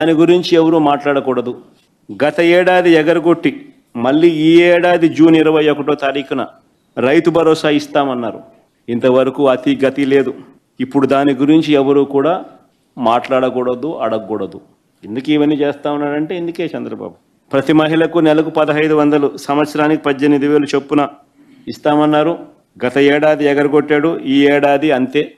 దాని గురించి ఎవరు మాట్లాడకూడదు. గత ఏడాది ఎగరగొట్టి మళ్ళీ ఈ ఏడాది జూన్ ఇరవై ఒకటో తారీఖున రైతు భరోసా ఇస్తామన్నారు. ఇంతవరకు అతి గతి లేదు. ఇప్పుడు దాని గురించి ఎవరు కూడా మాట్లాడకూడదు అడగకూడదు. ఎందుకు ఇవన్నీ చేస్తా ఉన్నాడంటే ఇందుకే చంద్రబాబు. ప్రతి మహిళకు నెలకు పదహైదు వందలు సంవత్సరానికి పద్దెనిమిది వేలు చొప్పున ఇస్తామన్నారు. గత ఏడాది ఎగరగొట్టాడు ఈ ఏడాది అంతే.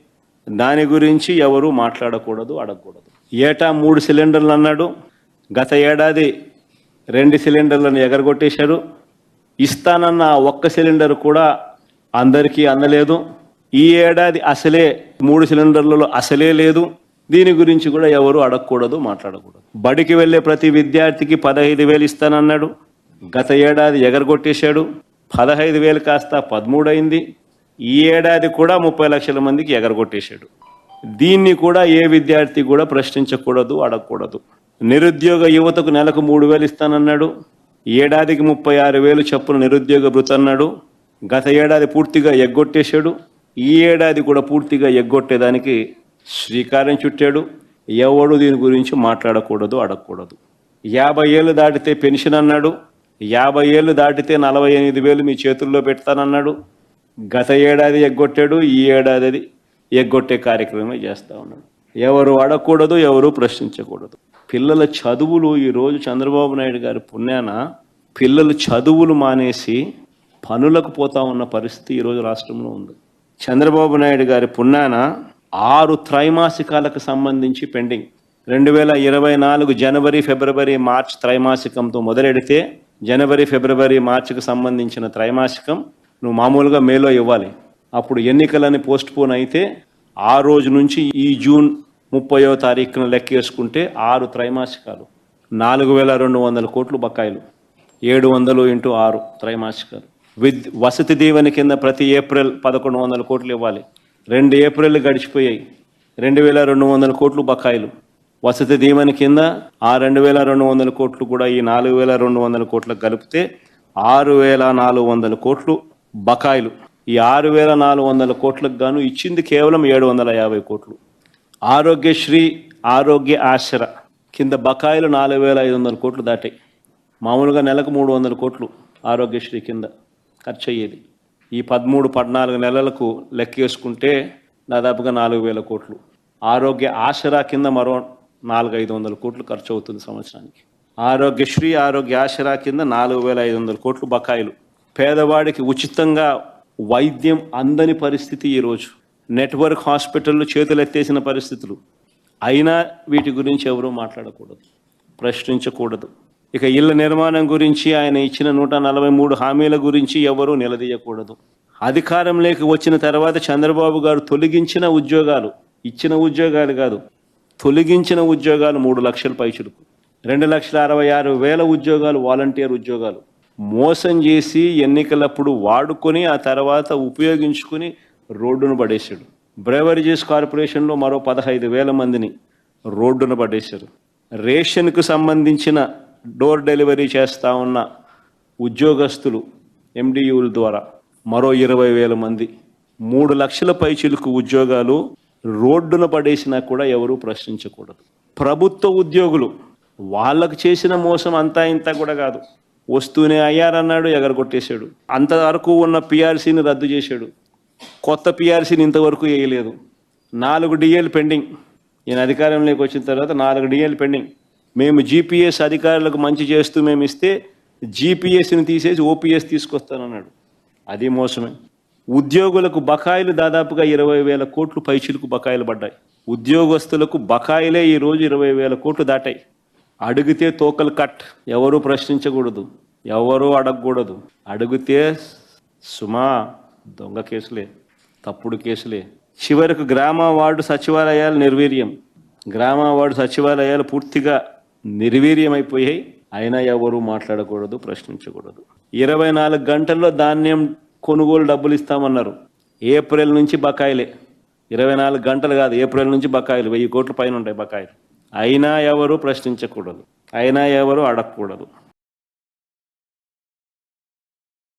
దాని గురించి ఎవరు మాట్లాడకూడదు అడగకూడదు. ఏటా మూడు సిలిండర్లు అన్నాడు. గత ఏడాది రెండు సిలిండర్లను ఎగరగొట్టేశారు. ఇస్తానన్న ఒక్క సిలిండర్ కూడా అందరికీ అందలేదు. ఈ ఏడాది అసలే మూడు సిలిండర్లలో అసలే లేదు. దీని గురించి కూడా ఎవరు అడగకూడదు మాట్లాడకూడదు. బడికి వెళ్ళే ప్రతి విద్యార్థికి పదహైదు వేలు ఇస్తానన్నాడు. గత ఏడాది ఎగరగొట్టేశాడు. పదహైదు వేలు కాస్త పదమూడు అయింది ఈ ఏడాది కూడా ముప్పై లక్షల మందికి ఎగరగొట్టేశాడు. దీన్ని కూడా ఏ విద్యార్థి కూడా ప్రశ్నించకూడదు అడగకూడదు. నిరుద్యోగ యువతకు నెలకు మూడు వేలు ఇస్తానన్నాడు. ఏడాదికి ముప్పై ఆరు వేలు చొప్పున నిరుద్యోగ భృతి అన్నాడు. గత ఏడాది పూర్తిగా ఎగ్గొట్టేశాడు. ఈ ఏడాది కూడా పూర్తిగా ఎగ్గొట్టేదానికి శ్రీకారం చుట్టాడు. ఎవడు దీని గురించి మాట్లాడకూడదు అడగకూడదు. యాభై ఏళ్ళు దాటితే పెన్షన్ అన్నాడు. యాభై ఏళ్ళు దాటితే నలభై ఎనిమిది వేలు మీ చేతుల్లో పెడతానన్నాడు. గత ఏడాది ఎగ్గొట్టాడు ఈ ఏడాది ఎగ్గొట్టే కార్యక్రమమే చేస్తూ ఉన్నాడు. ఎవరు అడగకూడదు ఎవరు ప్రశ్నించకూడదు. పిల్లల చదువులు ఈరోజు చంద్రబాబు నాయుడు గారి పుణ్యాన పిల్లలు చదువులు మానేసి పనులకు పోతా ఉన్న పరిస్థితి ఈరోజు రాష్ట్రంలో ఉంది. చంద్రబాబు నాయుడు గారి పుణ్యాన ఆరు త్రైమాసికాలకు సంబంధించి పెండింగ్. రెండు వేల ఇరవై నాలుగు జనవరి ఫిబ్రవరి మార్చ్ త్రైమాసికంతో మొదలెడితే జనవరి ఫిబ్రవరి మార్చికి సంబంధించిన త్రైమాసికం నువ్వు మామూలుగా మేలో ఇవ్వాలి. అప్పుడు ఎన్నికలని పోస్ట్ పోన్ అయితే ఆ రోజు నుంచి ఈ జూన్ ముప్పయో తారీఖున లెక్కేసుకుంటే ఆరు త్రైమాసికాలు. నాలుగు వేల రెండు వందల కోట్లు బకాయిలు. ఏడు వందలు ఇంటూ ఆరు త్రైమాసికాలు. విద్ వసతి దీవెన కింద ప్రతి ఏప్రిల్ పదకొండు వందల కోట్లు ఇవ్వాలి. రెండు ఏప్రిల్ గడిచిపోయాయి. రెండు వేల రెండు వందల కోట్లు బకాయిలు. వసతి దీవెన కింద ఆ రెండు వేల రెండు వందల కోట్లు కూడా ఈ నాలుగు వేల రెండు వందల కోట్లకు కలిపితే ఆరు వేల నాలుగు వందల కోట్లు బకాయిలు. ఈ ఆరు వేల నాలుగు వందల కోట్లకు గాను ఇచ్చింది కేవలం ఏడు వందల యాభై కోట్లు. ఆరోగ్యశ్రీ ఆరోగ్య ఆశ్ర కింద బకాయిలు నాలుగు వేల ఐదు వందల కోట్లు దాటాయి. మామూలుగా నెలకు మూడు వందల కోట్లు ఆరోగ్యశ్రీ కింద ఖర్చు అయ్యేది ఈ పదమూడు పద్నాలుగు నెలలకు లెక్కేసుకుంటే దాదాపుగా నాలుగు వేల కోట్లు. ఆరోగ్య ఆసరా కింద మరో నాలుగు ఐదు వందల కోట్లు ఖర్చు అవుతుంది సంవత్సరానికి. ఆరోగ్యశ్రీ ఆరోగ్య ఆసరా కింద నాలుగు వేల ఐదు వందల కోట్లు బకాయిలు. పేదవాడికి ఉచితంగా వైద్యం అందని పరిస్థితి ఈరోజు నెట్వర్క్ హాస్పిటళ్ళు చేతులెత్తేసిన పరిస్థితులు. అయినా వీటి గురించి ఎవరూ మాట్లాడకూడదు. ప్రశ్నించకూడదు. ఇక ఇళ్ళ నిర్మాణం గురించి ఆయన ఇచ్చిన నూట నలభై మూడు హామీల గురించి ఎవరూ నిలదీయకూడదు. అధికారంలోకి వచ్చిన తర్వాత చంద్రబాబు గారు తొలగించిన ఉద్యోగాలు ఇచ్చిన ఉద్యోగాలు కాదు తొలగించిన ఉద్యోగాలు మూడు లక్షల పైచులకు. రెండు లక్షల అరవై ఆరు వేల ఉద్యోగాలు వాలంటీర్ ఉద్యోగాలు. మోసం చేసి ఎన్నికలప్పుడు వాడుకొని ఆ తర్వాత ఉపయోగించుకుని రోడ్డును పడేశాడు. బ్రేవరేజెస్ కార్పొరేషన్లో మరో పదహైదు వేల మందిని రోడ్డున పడేశారు. రేషన్కు సంబంధించిన డోర్ డెలివరీ చేస్తా ఉన్న ఉద్యోగస్తులు ఎండియూల ద్వారా మరో ఇరవై వేల మంది. మూడు లక్షల పైచిలుకు ఉద్యోగాలు రోడ్డున పడేసినా కూడా ఎవరూ ప్రశ్నించకూడదు. ప్రభుత్వ ఉద్యోగులు వాళ్ళకు చేసిన మోసం అంతా ఇంత కూడా కాదు. వస్తూనే అయ్యారన్నాడు ఎగరగొట్టేశాడు. అంతవరకు ఉన్న పిఆర్సీని రద్దు చేశాడు. కొత్త పిఆర్సీని ఇంతవరకు వేయలేదు. నాలుగు డిఎల్ పెండింగ్. ఈయన అధికారంలోకి వచ్చిన తర్వాత నాలుగు డిఎల్ పెండింగ్. మేము జీపీఎస్ అధికారులకు మంచి చేస్తూ మేము ఇస్తే జీపీఎస్ని తీసేసి ఓపీఎస్ తీసుకొస్తానన్నాడు. అది మోసమే. ఉద్యోగులకు బకాయిలు దాదాపుగా ఇరవై వేల కోట్లు పైచిలకు బకాయిలు పడ్డాయి. ఉద్యోగస్తులకు బకాయిలే ఈ రోజు ఇరవై వేల కోట్లు దాటాయి. అడిగితే తోకలు కట్ ఎవరు ప్రశ్నించకూడదు ఎవరు అడగకూడదు. అడిగితే సుమా దొంగ కేసులే తప్పుడు కేసులే. చివరకు గ్రామ వార్డు సచివాలయాలు నిర్వీర్యం. గ్రామ వార్డు సచివాలయాలు పూర్తిగా నిర్వీర్యమైపోయాయి. అయినా ఎవరు మాట్లాడకూడదు ప్రశ్నించకూడదు. ఇరవై నాలుగు గంటల్లో ధాన్యం కొనుగోలు డబ్బులు ఇస్తామన్నారు. ఏప్రిల్ నుంచి బకాయిలే. ఇరవై నాలుగు గంటలు కాదు ఏప్రిల్ నుంచి బకాయిలు. వెయ్యి కోట్ల పైన ఉంటాయి బకాయిలు. అయినా ఎవరు ప్రశ్నించకూడదు. అయినా ఎవరు అడగకూడదు.